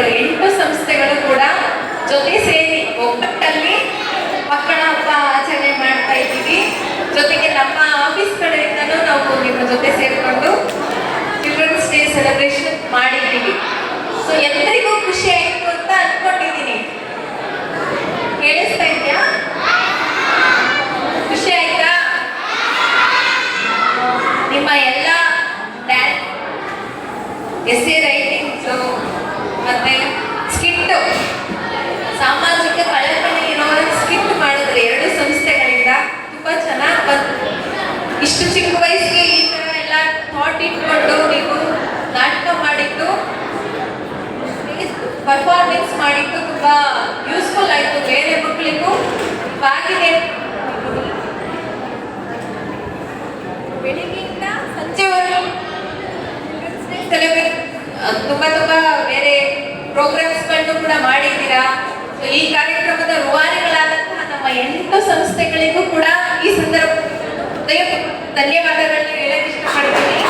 ಸಂಸ್ಥೆಗಳು, ಎಂಟು ಸಂಸ್ಥೆಗಳು ಕೂಡ ಜೊತೆ ಸೇರಿ ಒಬ್ಬಟ್ಟಲ್ಲಿ ಮಕ್ಕಳ ಹಬ್ಬ ಆಚರಣೆ ಮಾಡ್ತಾ ಇದ್ದೀವಿ. ಜೊತೆಗೆ ನಮ್ಮ ಆಫೀಸ್ ಕಡೆಯಿಂದನೂ ನಾವು ನಿಮ್ಮ ಜೊತೆ ಸೇರಿಕೊಂಡು ಚಿಲ್ಡ್ರನ್ಸ್ ಡೇ ಸೆಲೆಬ್ರೇಷನ್ ಮಾಡಿದ್ದೀವಿ. ಸೊ ಎಲ್ಲರಿಗೂ ಖುಷಿ ಆಯ್ತು ಅಂತ ಅನ್ಕೊಂಡಿದ್ದೀನಿ. ಕೇಳಿಸ್ತಾ ಇದೆಯಾ? ಖುಷಿ ಆಯ್ತಾ? ನಿಮ್ಮ ಎಲ್ಲ ಎಸ್ ಎ ರೈಟಿಂಗ್ಸು ಇಷ್ಟು ಚಿಕ್ಕ ವಯಸ್ಸಿಗೆ ಈ ತರ ಎಲ್ಲ ಥಾಟ್ ಇಟ್ಕೊಂಡು ನೀವು ನಾಟಕ ಮಾಡಿದ್ದು ಪರ್ಫಾರ್ಮೆನ್ಸ್ ಮಾಡಿದ್ದು ತುಂಬಾ ಯೂಸ್ಫುಲ್ ಆಯಿತು ಬೇರೆ ಮಕ್ಕಳಿಗೂ. ಆಗಿದೆ ಬೆಳಿಗ್ಗೆಯಿಂದ ಸಂಜೆವರೆಗೂ ತುಂಬಾ ತುಂಬಾ ಬೇರೆ ಪ್ರೋಗ್ರಾಮ್ಸ್ಗಳನ್ನು ಕೂಡ ಮಾಡಿದ್ದೀರಾ? ಈ ಕಾರ್ಯಕ್ರಮದ ಸಂಸ್ಥೆಗಳಿಗೂ ಕೂಡ ಈ ಸಂದರ್ಭ ಹೃದಯ ಧನ್ಯವಾದಗಳನ್ನ ಹೇಳಕ್ ಇಷ್ಟಪಡ್ತೀನಿ